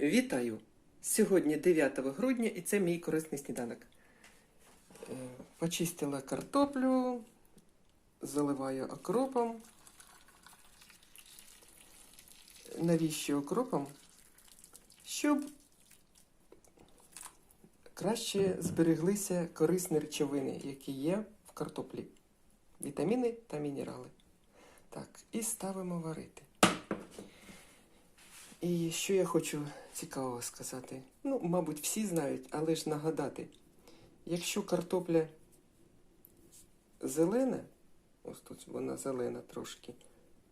Вітаю! Сьогодні 9 грудня і це мій корисний сніданок. Е, Почистила картоплю, заливаю окропом. Навіщо окропом? Щоб краще збереглися корисні речовини, які є в картоплі. Вітаміни та мінерали. Так, і ставимо варити. І що я хочу цікавого сказати? Ну, мабуть, всі знають, але ж нагадати. Якщо картопля зелена, ось тут вона зелена трошки,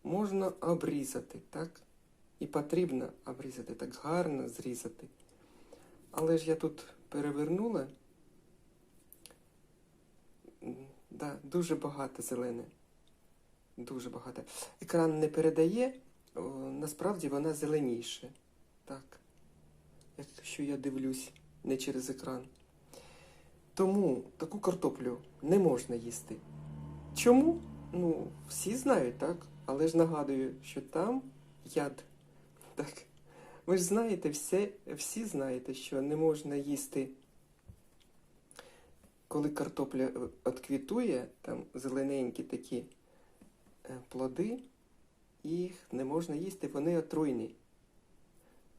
можна обрізати, так? І потрібно обрізати, так гарно зрізати. Але ж я тут перевернула. Да, дуже багато зелене. Дуже багато. Екран не передає, насправді вона зеленіша. Так. Якщо я дивлюсь не через екран. Тому таку картоплю не можна їсти. Чому? Ну, всі знають, так? Але ж нагадую, що там яд. Так. Ви ж знаєте, все, всі знаєте, що не можна їсти, коли картопля е, отквітує, там зелененькі такі е, плоди, їх не можна їсти, вони отруйні.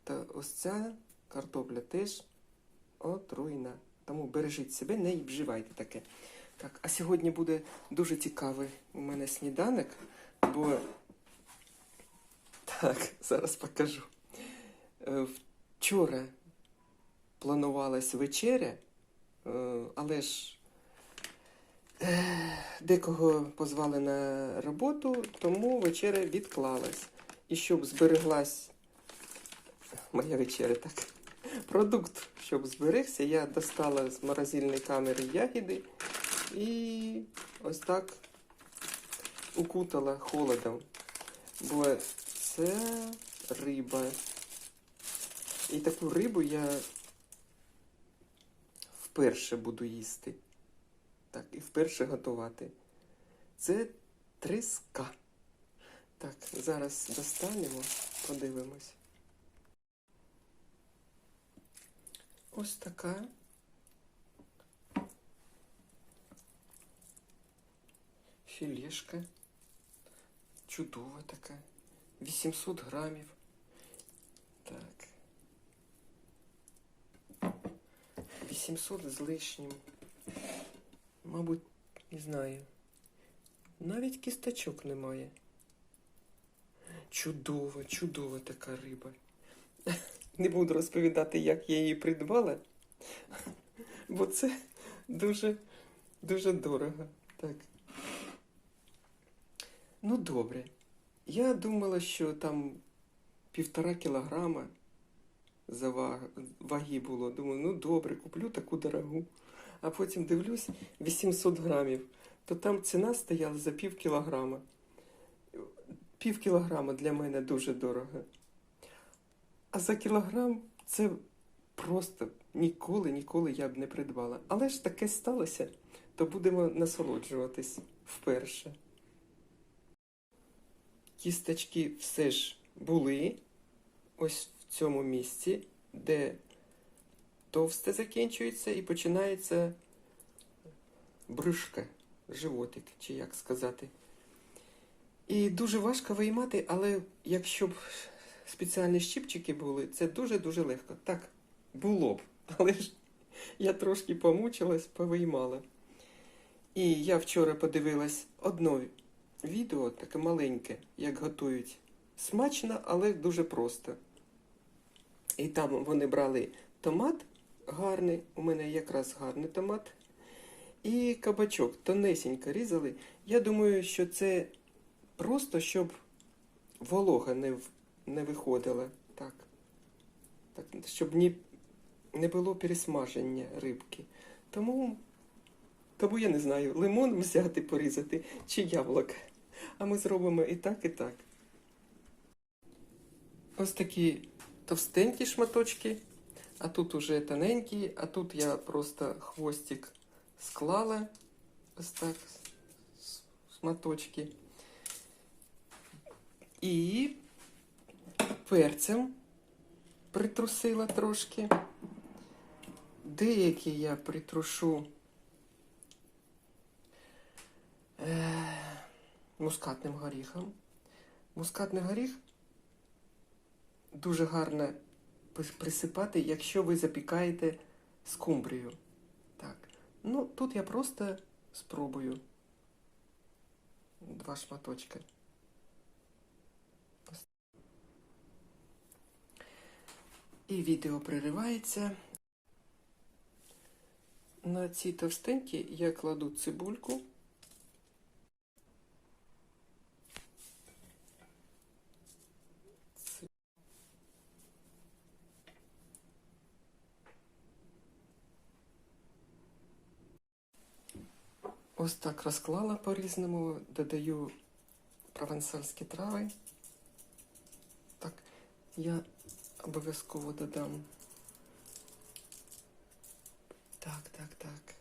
Та ось ця картопля теж отруйна. Тому бережіть себе, не вживайте таке. Так, а сьогодні буде дуже цікавий у мене сніданок, бо так, зараз покажу. Е, Вчора планувалась вечеря, е, але ж декого позвали на роботу, тому вечеря відклалась. І щоб збереглась моя вечеря, так. Продукт, щоб зберегся, я достала з морозильної камери ягіди і ось так укутала холодом. Бо це риба. І таку рибу я вперше буду їсти. Так, і вперше готувати. Це треска. Так, зараз достанемо, подивимось. Ось така. Філешка. Чудова така. 800 грамів. Так. 800 з лишнім. Мабуть, не знаю. Навіть кісточок немає. Чудова, чудова така риба. Не буду розповідати, як я її придбала, бо це дуже, дуже дорого. Так. Ну, добре. Я думала, що там півтора кілограма за ваги було. Думаю, ну добре, куплю таку дорогу. А потім дивлюсь 800 грамів, то там ціна стояла за пів кілограма. Пів кілограма для мене дуже дорого. А за кілограм це просто ніколи, ніколи я б не придбала. Але ж таке сталося, то будемо насолоджуватись вперше. Кісточки все ж були ось в цьому місці, де товсте закінчується і починається брюшка, животик, чи як сказати. І дуже важко виймати, але якщо б спеціальні щипчики були, це дуже-дуже легко. Так, було б, але ж я трошки помучилась, повиймала. І я вчора подивилась одно відео, таке маленьке, як готують. Смачно, але дуже просто. І там вони брали томат гарний, у мене якраз гарний томат. І кабачок тонесенько різали. Я думаю, що це просто, щоб волога не, не виходила. Так. так щоб ні, не було пересмаження рибки. Тому, тому я не знаю, лимон взяти, порізати чи яблуко. А ми зробимо і так, і так. Ось такі товстенькі шматочки, а тут уже тоненькі, а тут я просто хвостик склала. Ось так шматочки. І перцем притрусила трошки. Деякі я притрушу е, мускатним горіхом. Мускатний горіх дуже гарно присипати, якщо ви запікаєте скумбрію. Так. Ну, тут я просто спробую два шматочки. І відео приривається. На ці товстенькі я кладу цибульку. Ось так розклала по-різному, додаю провансальські трави. Так, я обов'язково додам. Так, так, так.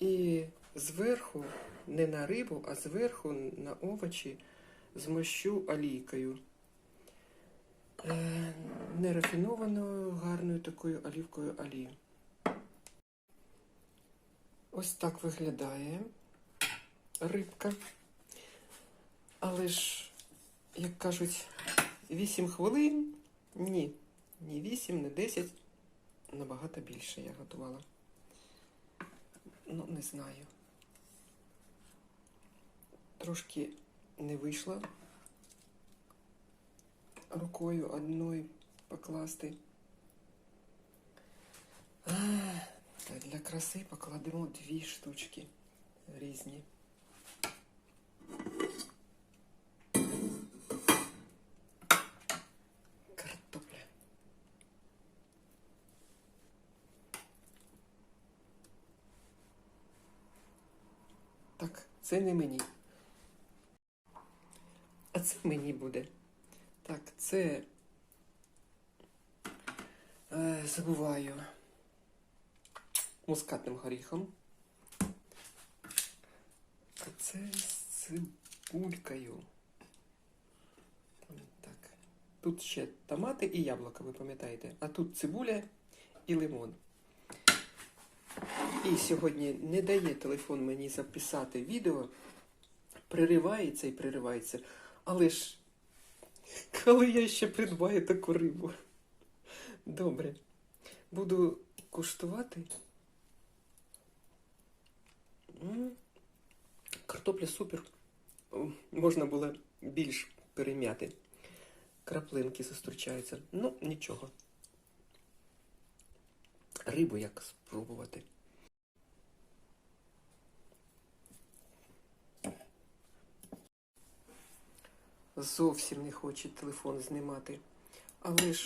І зверху, не на рибу, а зверху на овочі змощу олійкою. Е, нерафінованою, гарною такою олівкою олію. Ось так виглядає рибка. Але ж, як кажуть, 8 хвилин. Ні, ні 8, не 10. Набагато більше я готувала. Ну, не знаю. Трошки не вийшло рукою одною покласти. А, та для краси покладемо дві штучки різні. Картопля. Так, це не мені. А це мені буде. Так, це. Е, забуваю. Мускатним горіхом. А це з цибулькою. Так. Тут ще томати і яблука, ви пам'ятаєте. А тут цибуля і лимон. І сьогодні не дає телефон мені записати відео. Приривається і приривається. Але ж, коли я ще придбаю таку рибу. Добре. Буду куштувати. Картопля супер. Можна було більш перем'яти. Краплинки зустрічаються. Ну, нічого. Рибу як спробувати. Зовсім не хоче телефон знімати. Але ж